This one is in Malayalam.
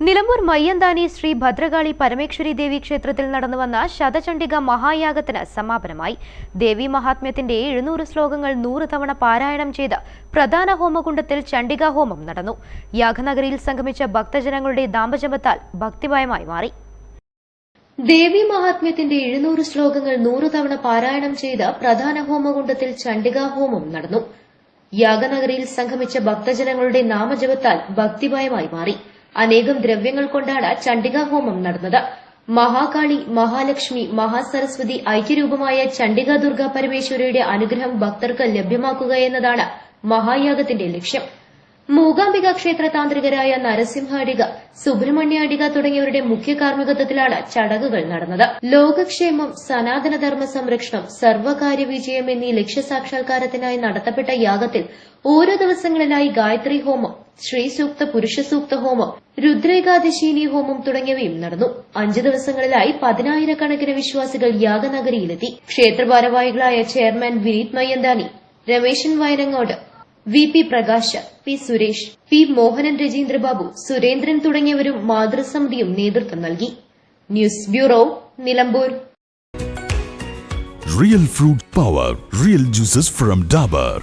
Nilambur Mayyanthani Sree Bhadrakali Parameshwari Devi ക്ഷേത്രത്തിൽ നടന്നുവന്ന ശതചണ്ഡിക മഹായാഗത്തിന് സമാപനമായി. ദേവി മഹാത്മ്യത്തിന്റെ എഴുന്നൂറ് ശ്ലോകങ്ങൾ നൂറ് തവണ പാരായണം ചെയ്ത് പ്രധാന ഹോമകുണ്ടത്തിൽ ചണ്ഡികാ ഹോമം നടന്നു. യാഗനഗരിയിൽ സംഗമിച്ച ഭക്തജനങ്ങളുടെ ദാമ്പചമത്താൽ ഭക്തിമയമായി മാറി. ദേവി മഹാത്മ്യത്തിന്റെ എഴുന്നൂറ് ശ്ലോകങ്ങൾ നൂറ് തവണ പാരായണം ചെയ്ത് പ്രധാന ഹോമകുണ്ടത്തിൽ ചണ്ഡികാ ഹോമം നടന്നു. യാഗനഗരിയിൽ സംഗമിച്ച ഭക്തജനങ്ങളുടെ നാമജപത്താൽ ഭക്തിമയമായി മാറി. അനേകം ദ്രവ്യങ്ങൾ കൊണ്ടാണ് ചണ്ഡികാ ഹോമം നടന്നത്. മഹാകാളി മഹാലക്ഷ്മി മഹാസരസ്വതി ഐക്യരൂപമായ ചണ്ഡികാ ദുർഗ പരമേശ്വരിയുടെ അനുഗ്രഹം ഭക്തർക്ക് ലഭ്യമാക്കുക എന്നതാണ് മഹായാഗത്തിന്റെ ലക്ഷ്യം. മൂകാംബിക ക്ഷേത്ര താന്ത്രികരായ നരസിംഹാടിക സുബ്രഹ്മണ്യാടിക തുടങ്ങിയവരുടെ മുഖ്യ കാർമ്മികത്വത്തിലാണ് ചടങ്ങുകൾ നടന്നത്. ലോകക്ഷേമം സനാതനധർമ്മ സംരക്ഷണം സർവകാര്യ വിജയം എന്നീ ലക്ഷ്യസാക്ഷാത്കാരത്തിനായി നടത്തപ്പെട്ട യാഗത്തിൽ ഓരോ ദിവസങ്ങളിലായി ഗായത്രി ഹോമം ശ്രീ സൂക്ത പുരുഷ സൂക്ത ഹോമം രുദ്രേകാദശീനി ഹോമം തുടങ്ങിയവയും നടന്നു. അഞ്ചു ദിവസങ്ങളിലായി പതിനായിരക്കണക്കിന് വിശ്വാസികൾ യാഗനഗരിയിലെത്തി. ക്ഷേത്ര ഭാരവാഹികളായ chairman Vineeth Mayyanthani Rameshan Vayanangode V P Prakash P Suresh P Mohanan Rajeendrababu Surendran തുടങ്ങിയവരും മാതൃസമിതിയും നേതൃത്വം നൽകി. News bureau Nilambur. Real fruit power real juices from Dabur